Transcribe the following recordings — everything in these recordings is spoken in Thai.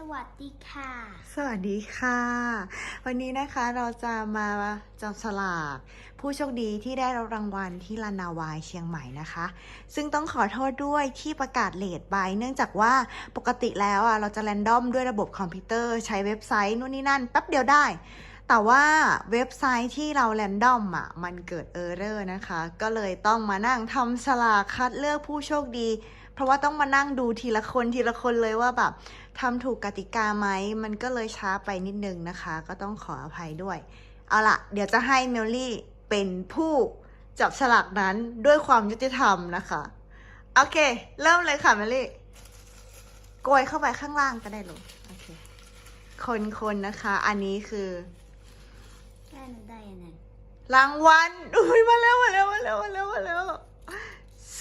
สวัสดีค่ะ สวัสดีค่ะ วันนี้นะคะเราจะมาจับฉลาก ผู้โชคดีที่ได้รับรางวัลที่ลานาวายเชียงใหม่นะคะ ซึ่งต้องขอโทษด้วยที่ประกาศเลทไปเนื่องจากว่าปกติแล้วอะเราจะแรนดอมด้วยระบบคอมพิวเตอร์ใช้เว็บไซต์นู่นนี่นั่นแป๊บเดียวได้ แต่ว่าเว็บไซต์ที่เราแรนดอมอะมันเกิดเออร์เรอร์นะคะ ก็เลยต้องมานั่งทำฉลากคัดเลือกผู้โชคดี เพราะว่าต้องมานั่งดูทีละคนทีละคนเลยว่าแบบทำถูกกติกาไหม มันก็เลยช้าไปนิดนึงนะคะ ก็ต้องขออภัยด้วย เอาล่ะเดี๋ยวจะให้เมลลี่เป็นผู้จับฉลากนั้นด้วยความยุติธรรมนะคะ โอเค เริ่มเลยค่ะเมลลี่โกยเข้าไปข้างล่างก็ได้ลูกโอเค คนๆนะคะ อันนี้คือแค่นั้นได้ยังไงรางวัลอุ้ยมาแล้วมาแล้วมาแล้วมาแล้วมาแล้ว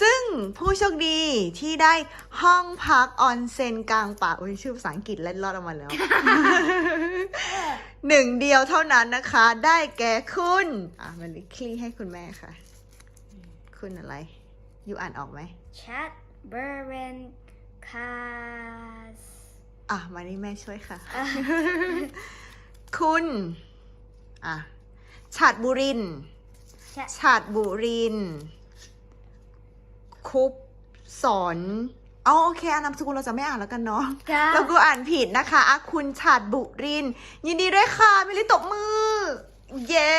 ซึ่งผู้โชคดีที่ได้ห้องพักออนเซ็นกลางป่าอุ้ยชื่อภาษาอังกฤษเล่นรอดออกมาแล้ว หนึ่งเดียวเท่านั้นนะคะ ได้แก่คุณ อะ มันคลี่ให้คุณแม่ค่ะ คุณอะไร อยู่อ่านออกไหมชัดเบอร์เรนคาสอะ มานี่แม่ช่วยค่ะ คุณ อะ ฉาดบุรินทร์ชัดฉาดบุรินทร์ คุปสอนเอาโอเคอานามสกุลเราจะไม่อ่านแล้วกันเนาะจ้า เราก็อ่านผิดนะคะอะคุณฉาดบุรินทร์ยินดีด้วยค่ะมิลลิตบมือ เย้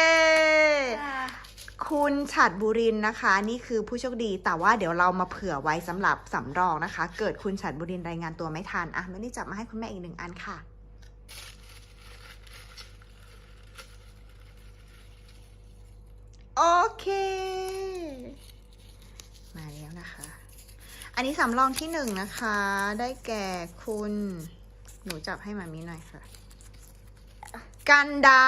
คุณฉัดบุรินทร์นะคะ นี่คือผู้โชคดีแต่ว่าเดี๋ยวเรามาเผื่อไว้สำหรับสำรองนะคะ เกิดคุณฉัดบุรินทร์รายงานตัวไม่ทันอะไม่ได้จับมาให้คุณแม่อีกหนึ่งอันค่ะ โอเค มาแล้วนะคะ อันนี้สำรองที่หนึ่งนะคะ ได้แก่คุณ หนูจับให้มามีหน่อยค่ะ กันดา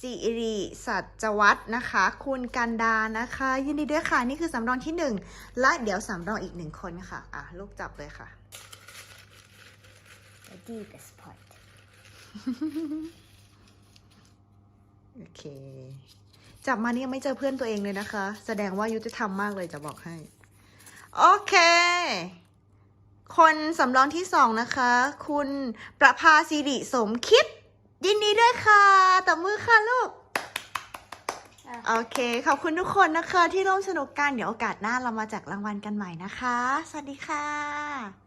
สิริสัจวัฒน์นะคะ คุณกันดานะคะ ยินดีด้วยค่ะ นี่คือสำรองที่หนึ่งและเดี๋ยวสำรองอีกหนึ่งคนค่ะ อะ ลูกจับเลยค่ะ the deepest part โอเค จับมานี่ยังไม่เจอเพื่อนตัวเองเลยนะคะ แสดงว่ายุติธรรมมากเลยจะบอกให้ โอเค คนสำรองที่สองนะคะ คุณประภาสิริสมคิด ยินดีด้วยค่ะตบมือค่ะลูกอะโอเค ขอบคุณทุกคนนะคะ ที่ร่วมสนุกกัน เดี๋ยวโอกาสหน้าเรามาแจกรางวัลกันใหม่นะคะ สวัสดีค่ะ